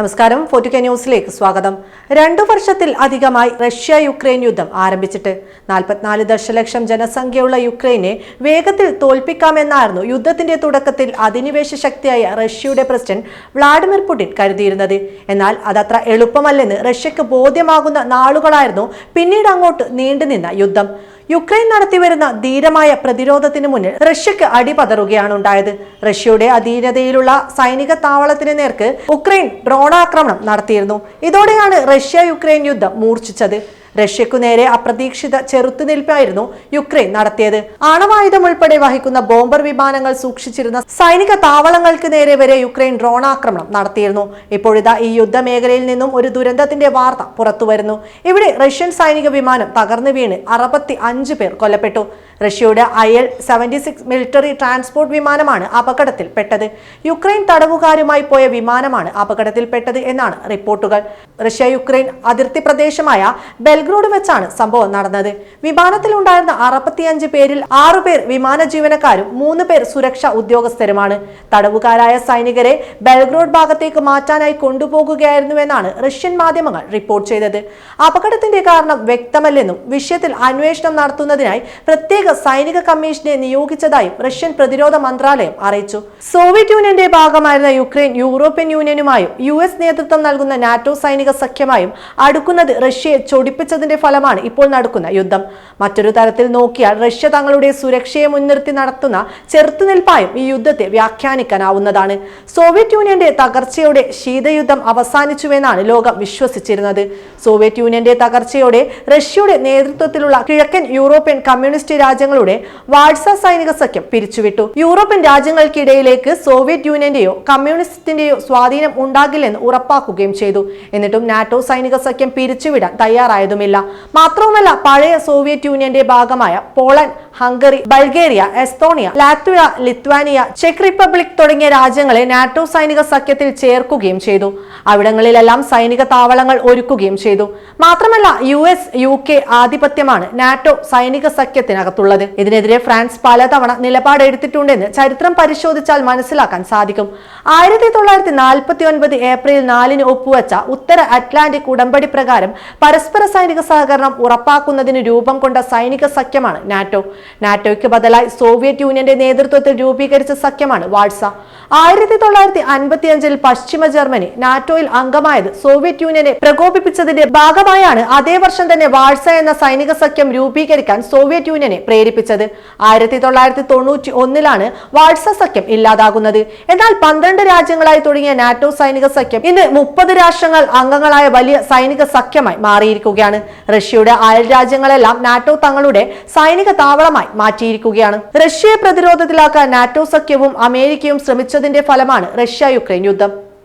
നമസ്കാരം. ഫോർട്ടുകെ ന്യൂസിലേക്ക് സ്വാഗതം. രണ്ടു വർഷത്തിൽ അധികമായി റഷ്യ യുക്രൈൻ യുദ്ധം ആരംഭിച്ചിട്ട് നാൽപ്പത്തിനാല് ദശലക്ഷം ജനസംഖ്യയുള്ള യുക്രൈനെ വേഗത്തിൽ തോൽപ്പിക്കാമെന്നായിരുന്നു യുദ്ധത്തിന്റെ തുടക്കത്തിൽ അധിനിവേശ ശക്തിയായ റഷ്യയുടെ പ്രസിഡന്റ് വ്ളാഡിമിർ പുടിൻ കരുതിയിരുന്നത്. എന്നാൽ അതത്ര എളുപ്പമല്ലെന്ന് റഷ്യക്ക് ബോധ്യമാകുന്ന നാളുകളായിരുന്നു പിന്നീട് അങ്ങോട്ട് നീണ്ടുനിന്ന യുദ്ധം. യുക്രൈൻ നടത്തിവരുന്ന ധീരമായ പ്രതിരോധത്തിന് മുന്നിൽ റഷ്യക്ക് അടിപതറുകയാണ് ഉണ്ടായത്. റഷ്യയുടെ അധീനതയിലുള്ള സൈനിക താവളത്തിന് നേർക്ക് ഉക്രൈൻ ഡ്രോണാക്രമണം നടത്തിയിരുന്നു. ഇതോടെയാണ് റഷ്യ യുക്രൈൻ യുദ്ധം മൂർച്ഛിച്ചത്. റഷ്യക്കു നേരെ അപ്രതീക്ഷിത ചെറുത്തുനിൽപ്പായിരുന്നു യുക്രൈൻ നടത്തിയത്. ആണവായുധം ഉൾപ്പെടെ വഹിക്കുന്ന ബോംബർ വിമാനങ്ങൾ സൂക്ഷിച്ചിരുന്ന സൈനിക താവളങ്ങൾക്ക് നേരെ വരെ യുക്രൈൻ ഡ്രോൺ ആക്രമണം നടത്തിയിരുന്നു. ഇപ്പോഴിതാ ഈ യുദ്ധമേഖലയിൽ നിന്നും ഒരു ദുരന്തത്തിന്റെ വാർത്ത പുറത്തുവരുന്നു. ഇവിടെ റഷ്യൻ സൈനിക വിമാനം തകർന്നു വീണ് അറുപത്തി അഞ്ച് പേർ കൊല്ലപ്പെട്ടു. റഷ്യയുടെ I L seventy six military transport വിമാനമാണ് അപകടത്തിൽ പെട്ടത് യുക്രൈൻ തടവുകാരുമായി പോയ വിമാനമാണ് അപകടത്തിൽപ്പെട്ടത് എന്നാണ് റിപ്പോർട്ടുകൾ. റഷ്യ യുക്രൈൻ അതിർത്തി പ്രദേശമായ ബെൽഗ്രോഡ് വെച്ചാണ് സംഭവം നടന്നത്. വിമാനത്തിലുണ്ടായിരുന്ന അറുപത്തിയഞ്ച് പേരിൽ ആറുപേർ വിമാന ജീവനക്കാരും മൂന്ന് പേർ സുരക്ഷാ ഉദ്യോഗസ്ഥരുമാണ്. തടവുകാരായ സൈനികരെ ബെൽഗ്രോഡ് ഭാഗത്തേക്ക് മാറ്റാനായി കൊണ്ടുപോകുകയായിരുന്നുവെന്നാണ് റഷ്യൻ മാധ്യമങ്ങൾ റിപ്പോർട്ട് ചെയ്തത്. അപകടത്തിന്റെ കാരണം വ്യക്തമല്ലെന്നും വിഷയത്തിൽ അന്വേഷണം നടത്തുന്നതിനായി പ്രത്യേക സൈനിക കമ്മീഷനെ നിയോഗിച്ചതായും റഷ്യൻ പ്രതിരോധ മന്ത്രാലയം അറിയിച്ചു. സോവിയറ്റ് യൂണിയന്റെ ഭാഗമായിരുന്ന യുക്രൈൻ യൂറോപ്യൻ യൂണിയനുമായും യു എസ് നേതൃത്വം നൽകുന്ന നാറ്റോ സൈനിക സഖ്യമായും അടുക്കുന്നത് റഷ്യയെ ചൊടിപ്പിച്ചതിന്റെ ഫലമാണ് ഇപ്പോൾ നടക്കുന്ന യുദ്ധം. മറ്റൊരു തരത്തിൽ നോക്കിയാൽ റഷ്യ തങ്ങളുടെ സുരക്ഷയെ മുൻനിർത്തി നടത്തുന്ന ചെറുത്തുനിൽപ്പായും ഈ യുദ്ധത്തെ വ്യാഖ്യാനിക്കാനാവുന്നതാണ്. സോവിയറ്റ് യൂണിയന്റെ തകർച്ചയോടെ ശീതയുദ്ധം അവസാനിച്ചുവെന്നാണ് ലോകം വിശ്വസിച്ചിരുന്നത്. സോവിയറ്റ് യൂണിയന്റെ തകർച്ചയോടെ റഷ്യയുടെ നേതൃത്വത്തിലുള്ള കിഴക്കൻ യൂറോപ്യൻ കമ്മ്യൂണിസ്റ്റ് രാജ്യങ്ങളുടെ വാഴ്സ സൈനിക സഖ്യം പിരിച്ചുവിട്ടു. യൂറോപ്യൻ രാജ്യങ്ങൾക്കിടയിലേക്ക് സോവിയറ്റ് യൂണിയന്റെയോ കമ്മ്യൂണിസ്റ്റിന്റെയോ സ്വാധീനം ഉണ്ടാകില്ലെന്ന് ഉറപ്പാക്കുകയും ചെയ്തു. എന്നിട്ടും നാറ്റോ സൈനിക സഖ്യം പിരിച്ചുവിടാൻ തയ്യാറായതുമില്ല മാത്രവുമല്ല പഴയ സോവിയറ്റ് യൂണിയന്റെ ഭാഗമായ Poland Hungary Bulgaria Estonia Latvia Lithuania check Republic തുടങ്ങിയ രാജ്യങ്ങളെ നാറ്റോ സൈനിക സഖ്യത്തിൽ ചേർക്കുകയും ചെയ്തു. അവിടങ്ങളിലെല്ലാം സൈനിക താവളങ്ങൾ ഒരുക്കുകയും ചെയ്തു. മാത്രമല്ല യു എസ് യു കെ ആധിപത്യമാണ് നാറ്റോ സൈനിക സഖ്യത്തിനകത്തുള്ളത്. ഇതിനെതിരെ ഫ്രാൻസ് പലതവണ നിലപാടെടുത്തിട്ടുണ്ടെന്ന് ചരിത്രം പരിശോധിച്ചാൽ മനസ്സിലാക്കാൻ സാധിക്കും. ആയിരത്തി തൊള്ളായിരത്തി നാൽപ്പത്തി ഒൻപത് ഏപ്രിൽ നാലിന് ഒപ്പുവെച്ച ഉത്തര അറ്റ്ലാന്റിക് ഉടമ്പടി പ്രകാരം പരസ്പര സൈനിക സഹകരണം ഉറപ്പാക്കുന്നതിന് രൂപം കൊണ്ട സൈനിക സഖ്യമാണ് നാറ്റോ. നാറ്റോയ്ക്ക് ബദലായി സോവിയറ്റ് യൂണിയന്റെ നേതൃത്വത്തിൽ രൂപീകരിച്ച സഖ്യമാണ് വാട്സ. ആയിരത്തി തൊള്ളായിരത്തി അൻപത്തി അഞ്ചിൽ പശ്ചിമ ജർമ്മനി നാറ്റോയിൽ അംഗമായത് സോവിയറ്റ് യൂണിയനെ പ്രകോപിപ്പിച്ചതിന്റെ ഭാഗമായാണ് അതേ വർഷം തന്നെ വാഴ്സ എന്ന സൈനിക സഖ്യം രൂപീകരിക്കാൻ സോവിയറ്റ് യൂണിയനെ പ്രേരിപ്പിച്ചത്. ആയിരത്തി തൊള്ളായിരത്തി തൊണ്ണൂറ്റി ഒന്നിലാണ് വാഴ്സ സഖ്യം ഇല്ലാതാകുന്നത്. എന്നാൽ പന്ത്രണ്ട് രാജ്യങ്ങളായി തുടങ്ങിയ നാറ്റോ സൈനിക സഖ്യം ഇന്ന് മുപ്പത് രാഷ്ട്രങ്ങൾ അംഗങ്ങളായ വലിയ സൈനിക സഖ്യമായി മാറിയിരിക്കുകയാണ്. റഷ്യയുടെ അയൽ രാജ്യങ്ങളെല്ലാം നാറ്റോ തങ്ങളുടെ സൈനിക താവളമായി മാറ്റിയിരിക്കുകയാണ്. റഷ്യയെ പ്രതിരോധത്തിലാക്കാൻ നാറ്റോ സഖ്യവും അമേരിക്കയും ശ്രമിച്ചതിന്റെ ഫലമാണ് റഷ്യ യുക്രൈൻ യുദ്ധം.